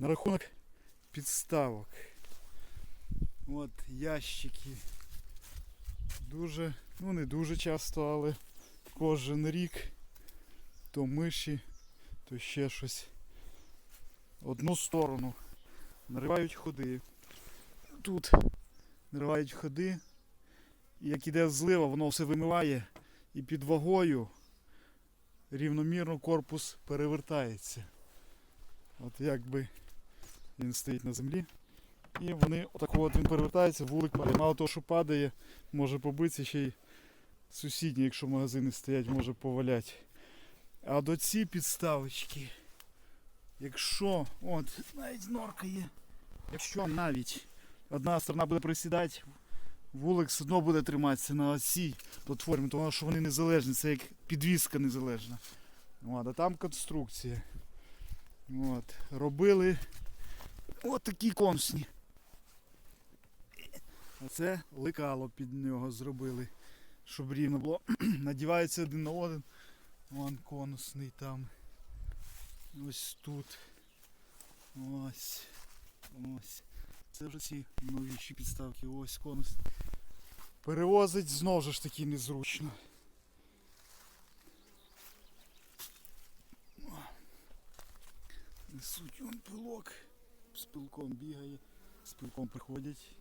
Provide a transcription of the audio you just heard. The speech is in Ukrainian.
На рахунок підставок. От ящики. Дуже, ну не дуже часто, але кожен рік то миші, то ще щось. Одну сторону наривають ходи. Тут наривають ходи. І як іде злива, воно все вимиває і під вагою рівномірно корпус перевертається. От якби він стоїть на землі. І вони отако от він перевертається, вулик падає. Мало того, що падає, може побитися ще й сусідні, якщо магазини стоять, може повалять. А до ці підставочки, якщо, от, навіть норка є, якщо навіть одна сторона буде присідати, вулик все одно буде триматися на цій платформі, тому що вони незалежні, це як підвіска незалежна. От, а там конструкція. От, робили такі конусні. А це лекало під нього зробили, щоб рівно було. Надівається один на один. Вон конусний там. Ось тут. Ось. Ось. Це вже ці новіші підставки. Ось конус. Перевозить знову ж таки незручно. Несуть вон пилок. З пилком бігає. З пилком приходять